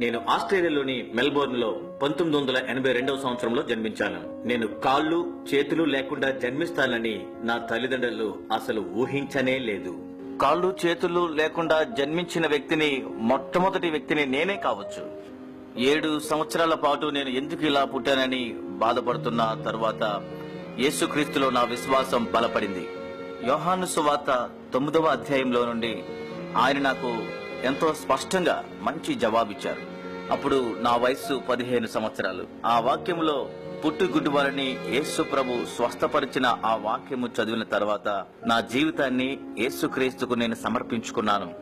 నేను ఆస్ట్రేలియాలోని మెల్బోర్న్లో పంతొమ్మిది వందల ఎనభై రెండవ సంవత్సరంలో జన్మించాను. నేను కాళ్ళు చేతులు లేకుండా జన్మిస్తానని నా తల్లిదండ్రులు అసలు ఊహించనే లేదు. కాళ్ళు చేతులు లేకుండా జన్మించిన వ్యక్తిని మొట్టమొదటి వ్యక్తిని నేనే కావచ్చు. ఏడు సంవత్సరాల పాటు నేను ఎందుకు ఇలా పుట్టానని బాధపడుతున్న తరువాత యేసుక్రీస్తులో నా విశ్వాసం బలపడింది. యోహాను సువార్త తొమ్మిదవ అధ్యాయంలో నుండి ఆయన నాకు ఎంతో స్పష్టంగా మంచి జవాబిచ్చారు. అప్పుడు నా వయస్సు పదిహేను సంవత్సరాలు. ఆ వాక్యంలో పుట్టు గుడ్డువారిని యేసు ప్రభు స్వస్థపరిచిన ఆ వాక్యము చదివిన తర్వాత నా జీవితాన్ని యేసుక్రీస్తుకు నేను సమర్పించుకున్నాను.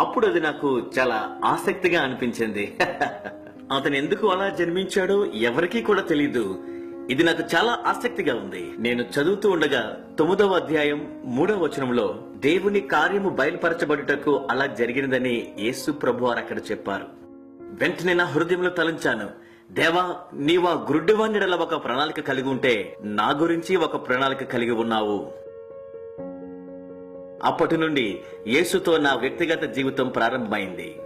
అప్పుడు అది నాకు చాలా ఆసక్తిగా అనిపించింది. అతను ఎందుకు అలా జన్మించాడో ఎవరికీ కూడా తెలీదు. ఇది నాకు చాలా ఆసక్తిగా ఉంది. నేను చదువుతూ ఉండగా తొమ్మిదవ అధ్యాయం మూడవ వచనంలో దేవుని కార్యము బయలుపరచబడుటకు అలా జరిగినదని యేసు ప్రభు వారు అక్కడ చెప్పారు. వెంటనే నా హృదయంలో తలంచాను. దేవా నీవా గుడ్డివాణిడల ఒక ప్రణాళిక కలిగి ఉంటే నా గురించి ఒక ప్రణాళిక కలిగి ఉన్నావు. అప్పటి నుండి యేసుతో నా వ్యక్తిగత జీవితం ప్రారంభమైంది.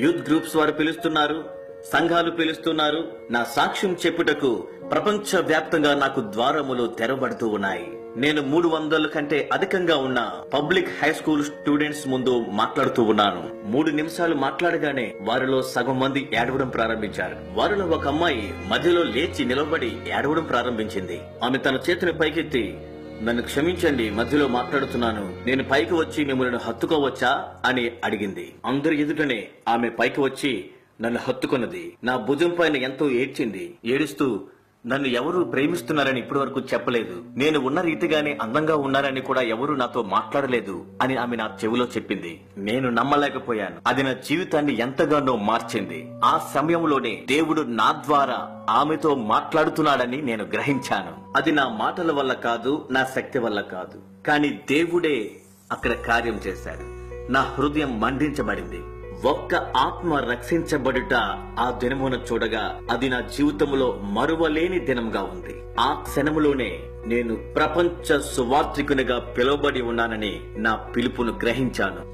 యూత్ గ్రూప్స్ వారు పిలుస్తున్నారు సంఘాలు పిలుస్తున్నారు. నా సాక్ష్యం చెప్పుటకు ప్రపంచ వ్యాప్తంగా నాకు ద్వారములు తెరబడుతూ ఉన్నాయి. నేను మూడు వందల కంటే అధికంగా ఉన్న పబ్లిక్ హై స్కూల్ స్టూడెంట్స్ ముందు మాట్లాడుతూ ఉన్నాను. మూడు నిమిషాలు మాట్లాడగానే వారిలో సగం మంది ఏడవడం ప్రారంభించారు. వారిలో ఒక అమ్మాయి మధ్యలో లేచి నిలబడి ఏడవడం ప్రారంభించింది. ఆమె తన చేతిని పైకెత్తి నన్ను క్షమించండి మధ్యలో మాట్లాడుతున్నాను. నేను పైకి వచ్చి మిమ్మల్ని హత్తుకోవచ్చా? అని అడిగింది. అందరి ఎదుటనే ఆమె పైకి వచ్చి నన్ను హత్తుకున్నది. నా భుజం పైన ఎంతో ఏడ్చింది. ఏడుస్తూ నన్ను ఎవరు ప్రేమిస్తున్నారని ఇప్పటి వరకు చెప్పలేదు. నేను ఉన్న రీతిగానే అందంగా ఉన్నారని కూడా ఎవరు నాతో మాట్లాడలేదు అని ఆమె నా చెవిలో చెప్పింది. నేను నమ్మలేకపోయాను. అది నా జీవితాన్ని ఎంతగానో మార్చింది. ఆ సమయంలోనే దేవుడు నా ద్వారా ఆమెతో మాట్లాడుతున్నాడని నేను గ్రహించాను. అది నా మాటల వల్ల కాదు నా శక్తి వల్ల కాదు. కానీ దేవుడే అక్కడ కార్యం చేశాడు. నా హృదయం మండించబడింది. ఒక్క ఆత్మ రక్షించబడుట ఆ దినమున చూడగా అది నా జీవితంలో మరువలేని దినంగా ఉంది. ఆ క్షణములోనే నేను ప్రపంచ సువార్థికునిగా పిలువబడి ఉన్నానని నా పిలుపును గ్రహించాను.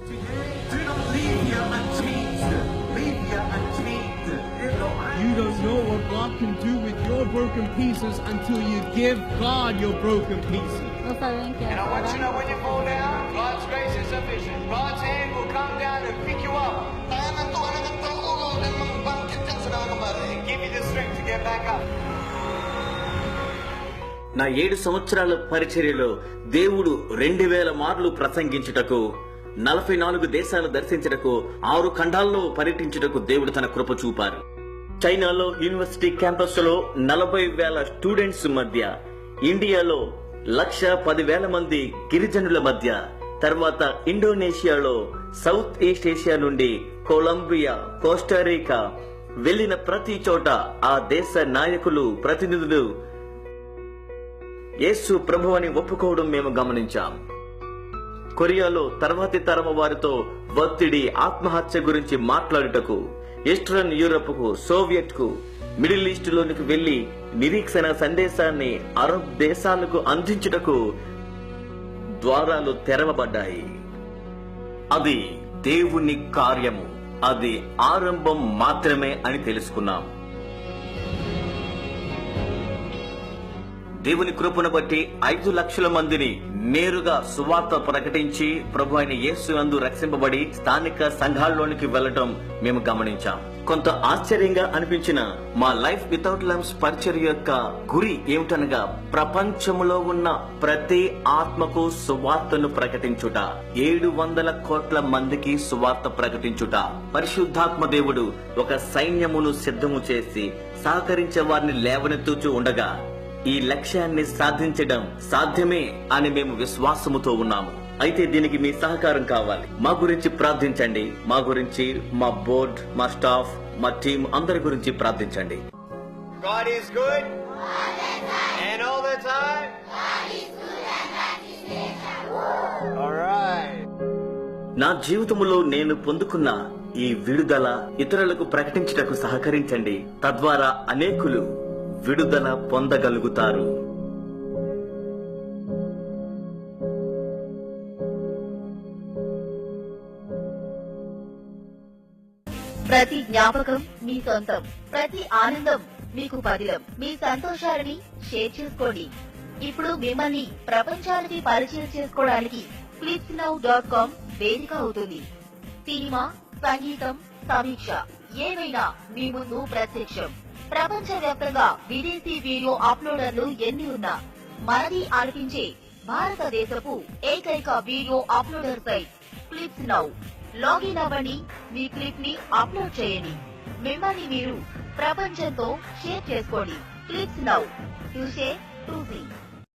God's grace is sufficient. God's hand down and pick you up. నా ఏడు సంవత్సరాల పరిచర్యలో దేవుడు రెండు వేల మార్లు ప్రసంగించుటకు నలభై నాలుగు దేశాలు దర్శించుటకు ఆరు ఖండాల్లో పర్యటించుటకు దేవుడు తన కృప చూపారు చైనాలో యూనివర్సిటీ క్యాంపస్లో నలభై వేల స్టూడెంట్స్ మధ్య ఇండియాలో లక్ష పదివేల మంది గిరిజనుల మధ్య తర్వాత ఇండోనేషియాలో సౌత్ ఈస్ట్ ఏషియా నుండి కొలంబియా కోస్టారికా వెళ్ళిన ప్రతి చోట ఆ దేశ నాయకులు ప్రతినిధులు యేసు ప్రభు అని ఒప్పుకోవడం మేము గమనించాం. కొరియాలో తర్వాతి తరమ వారితో ఒత్తిడి ఆత్మహత్య గురించి మాట్లాడుటకు ఈస్టర్న్ యూరప్కు సోవియట్కు మిడిల్ ఈస్ట్ లోనికి వెళ్ళి నిరీక్షణ సందేశాన్ని అరబ్ దేశాలకు అందించుటకు ద్వారాలు తెరవబడ్డాయి. అది దేవుని కార్యము. అది ఆరంభం మాత్రమే అని తెలుసుకున్నాం. దేవుని కృపను బట్టి ఐదు లక్షల మందిని నేరుగా సువార్త ప్రకటించి ప్రభు అయిన యేసు నందు రక్షింపబడి స్థానిక సంఘాల్లోనికి వెళ్ళడం మేము గమనించాం. కొంత ఆశ్చర్యంగా అనిపించిన మా లైఫ్ వితౌట్ లమ్స్ పరిచర్య యొక్క గురి ఏమిటనగా ప్రపంచంలో ఉన్న ప్రతి ఆత్మకు సువార్తను ప్రకటించుట ఏడు వందల కోట్ల మందికి సువార్త ప్రకటించుట. పరిశుద్ధాత్మ దేవుడు ఒక సైన్యమును సిద్ధము చేసి సహకరించే వారిని లేవనెత్తుచూ ఉండగా ఈ లక్ష్యాన్ని సాధించడం సాధ్యమే అని మేము విశ్వాసముతో ఉన్నాము అయితే దీనికి మీ సహకారం కావాలి మా గురించి ప్రార్థించండి మా గురించి మా బోర్డ్ మా స్టాఫ్ మా టీం అందరి గురించి ప్రార్థించండి God is good. And all the time. All right. నా జీవితములో నేను పొందుకున్న ఈ విడుదల ఇతరులకు ప్రకటించుటకు సహకరించండి తద్వారా అనేకులు విడుదల పొందగలుగుతారు. ప్రతి జ్ఞాపకం మీ సొంతం ప్రతి ఆనందం మీకు పదిలం. మీ సంతోషాలని షేర్ చేసుకోండి. ఇప్పుడు మిమ్మల్ని ప్రపంచానికి పరిచయం చేసుకోవడానికి క్లిప్స్ నౌ డాట్ కామ్ వేదిక అవుతుంది. సినిమా సంగీతం సమీక్ష ఏమైనా మీ ముందు ప్రత్యక్షం. ప్రపంచ వ్యాప్తంగా విదేశీ వీడియో అప్లోడర్లు ఎన్ని ఉన్నా మనది ఆడిపించే భారతదేశపు ఏకైక వీడియో అప్లోడర్ పై క్లిప్స్ నౌ. లాగిన్ అవ్వండి మీ క్లిప్ని అప్లోడ్ చేయండి. మిమ్మల్ని మీరు ప్రపంచంతో షేర్ చేసుకోండి. Clips now. Two share